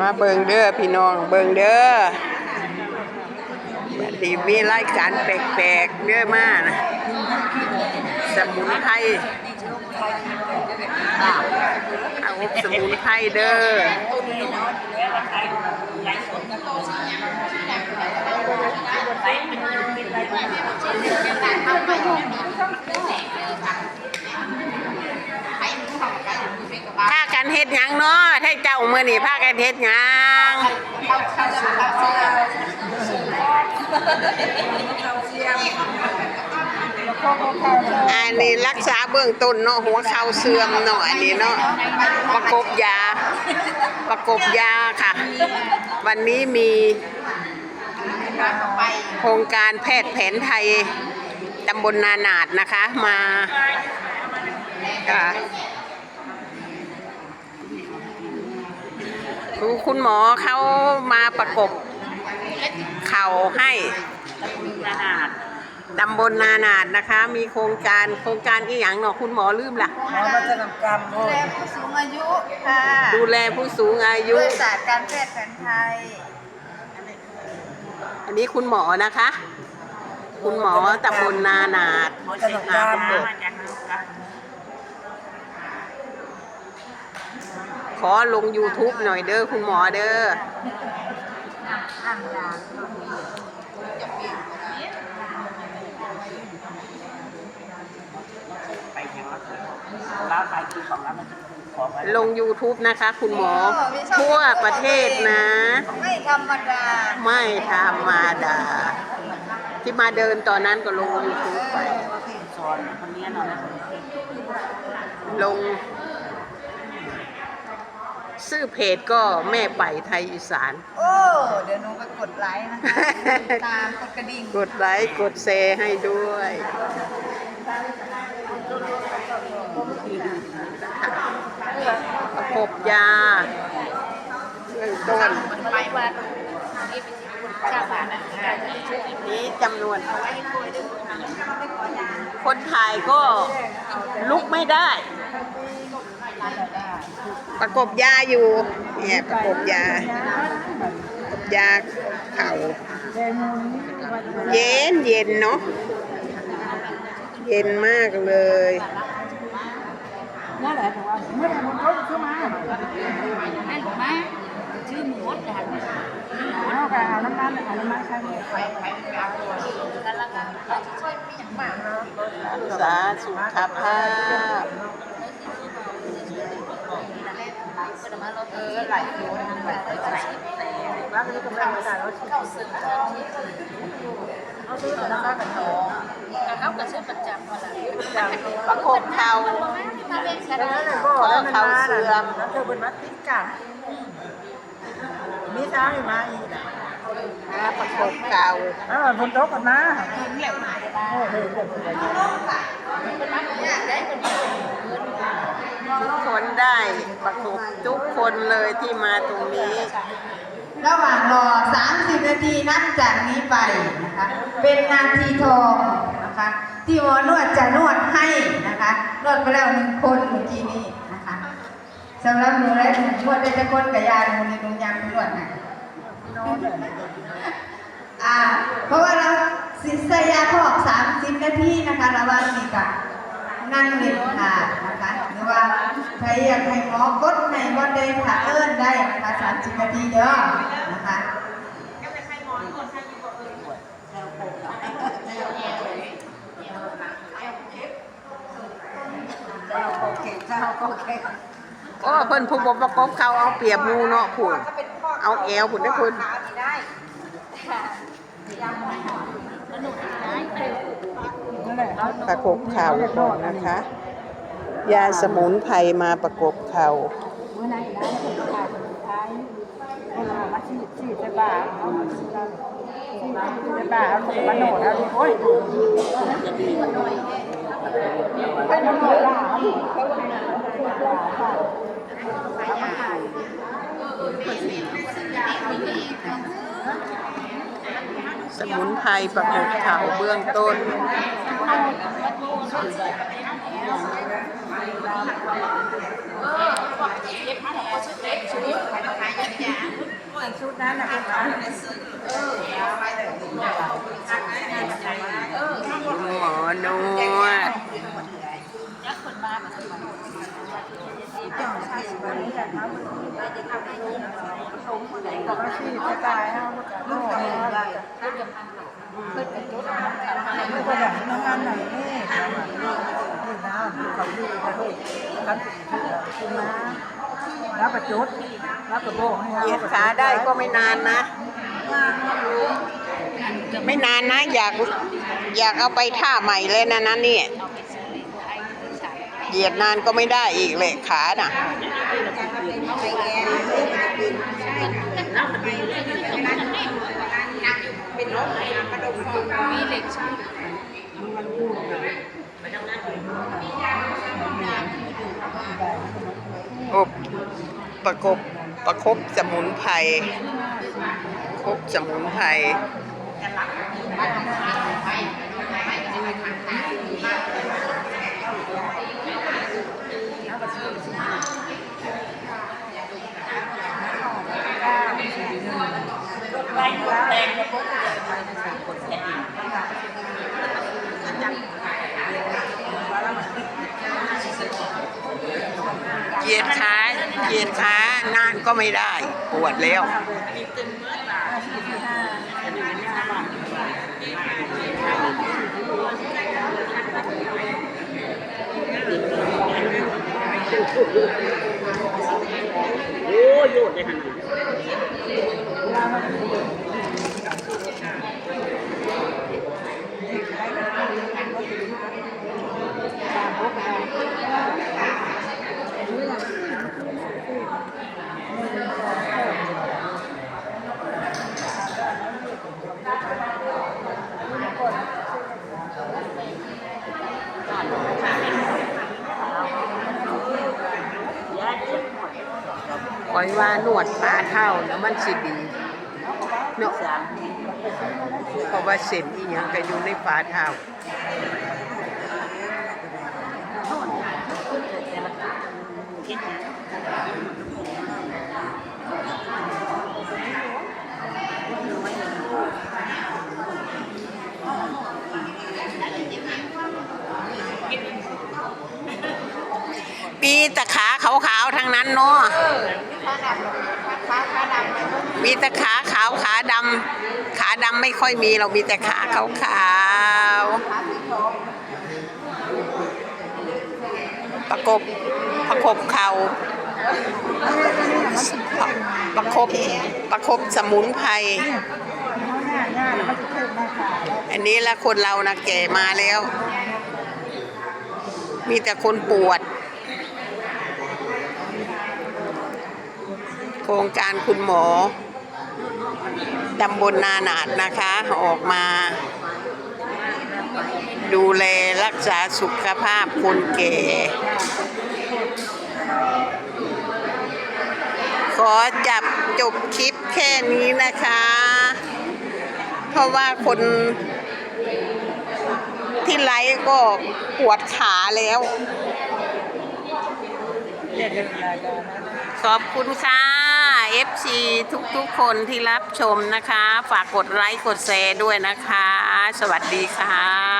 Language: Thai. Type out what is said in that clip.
มาเบิงเด้อพี่น้องเบิงเด้อบัดนี้มีรายการแปลกๆเยอะมากนะสมุนไพรเอาสมุนไพรเด้อ พากันเฮ็ดหยังเนาะให้เจ้า มื้อนี้พากันเฮ็ดหยังอันนี้รักษาเบื้องต้นเนาะหัวเข่าเสื่อมเนาะอันนี้เนาะประกบยา ประกบยาค่ะ วันนี้มีโครงการแพทย์แผนไทยตำบลนานาดนะคะมาค่ะ ดูคุณหมอเขามาประกบเข่าให้ตำบลนานาดนะคะ มีโครงการโครงการอีหยังเนาะคุณหมอลืมล่ะหมอวัฒนกรรมดูแลผู้สูงอายุค่ะดูแลผู้สูงอายุด้วยศาสตร์การแพทย์แผนไทย อันนี้คุณหมอนะคะ คุณหมอตำบลนานาดวัฒนกรรม ขอลง YouTube หน่อยเด้อคุณหมอเด้ออ่างยคือของร้านะของไว้ลง YouTube นะคะ คุณหมอ ทั่วประเทศนะ ไม่ธรรมดา ไม่ธรรมดา ที่มาเดินตอนนั้นก็ลง YouTube ไปลง ชื่อเพจก็แม่ไปไทยอีสาน โอ้ เดี๋ยวหนูไปกดไลค์นะคะตามกดกระดิ่งกดไลค์กดแชร์ให้ด้วยประกบยาเบื้องต้นไปวันนี้เป็นคุณเจ้าบาทนะคะนี้จำนวน คนถ่ายก็ลุกไม่ได้ ประกบยาอยู่เนี่ยประกบยาประกบยาเข่าเย็นเย็นเนาะเย็นมากเลยนั่นแหละแต่ว่าเมื่อไหร่มันเขาจะเข้ามานั่หรือไม่ชื่อหมูดแต่หันเอาไปเอาน้ำมันเอาน้ำมันใช่ไหมกันละกัวนเราจะช่วยม่อย่างมากเนาะรักษาสุขภาพ มาเราเออหลายคนร้านนี้ก็ไม่ได้จ่าแล้วเข้าซื้อเข้าที่เอาซื้อแต่ราคากันทองเขากับซื้อประจำมาแล้วประกบเข่ามเป็นกันแล้วนั่นก็แล้วมันมาแล้วเธอเป็นมัดติดกันมีช้าอยู่มาอีกนะนะประกบเข่าเออคนโต๊ะกันนะโอ้โหเด็กเลยเป็นมัดอยากได้เป็นเงิน ทุกคนได้ประกบทุกคนเลยที่มาตรงนี้ ระหว่างรอ 30 นาทีนับจากนี้ไปนะคะ เป็นนาทีทองนะคะ ที่หมอนวดจะนวดให้นะคะ นวดไปแล้วหนึ่งคนเมื่อกี้นี้นะคะสำหรับหนูและหนูนวดได้จะคนกับยาหนูในตรงยางนวดนะอ่าเพราะว่าเราสิสยาพอก30 นาทีนะคะระหว่างนี้กับ นั่งเล่นค่ะนะคะหรือว่าใครอยากให้หมอกดในวันเดย์ค่ะเอิ้นได้นะคะ30นาทีเด้อนะคะโอ้เพิ่นผู้บ่ประกบเขาเอาเปรียบหมูเนาะพุ่นเอาแอวพุ่นได้อพุ่น ประกบเข่าก่อนนะคะ ยาสมุนไพรมาประกบเข่าสมุนไพรประกบเข่าเบื้องต้น ก็บมาของเขาชุดเล็กชุดขายยาอันชุดนั้นนะคุณนะคุณหมอนวดบอก ว่าชีจะตายฮะลูกเขาลูกก็แบบน้องอันไหนนี่นี่นะเขาอยู่กันเลยกันคุณนะรับประจุดรับกระโบกให้เหยียดขาได้ก็ไม่นานนะ ไม่นานนะ อยากอยากเอาไปท่าใหม่เลยนะนั่นนี่เหยียดนานก็ไม่ได้อีกเลยขาน่ะ มีเหล็กช่างอบประกบประคบสมุนไพรคบสมุนไพร ยียดขาเหยียดขานานก็ไม่ได้ ปวดแล้วอ อยว่าหนวดปลาเท่าแล้วมันสิดีเนาะเพราะว่าเส้นอีหยังก็อยู่ในปลาเท่าปีแต่ขาขาวๆทั้งนั้นเนาะ มีแต่ขาขาวขาดำขาดำไม่ค่อยมีเรามีแต่ขาขาวขาวประกบประกบเข่าประประคบประคบสมุนไพรอันนี้ละคนเรานะแก่มาแล้ว มีแต่คนปวด โครงการคุณหมอ ตำบลนาหนาดนะคะ ออกมา ดูแลรักษาสุขภาพคนแก่ ขอจับจบคลิปแค่นี้นะคะ เพราะว่าคนที่ไลฟ์ก็ปวดขาแล้ว ขอบคุณค่ะ FC ทุกๆคนที่รับชมนะคะ ฝากกดไลค์กดแชร์ด้วยนะคะ สวัสดีค่ะ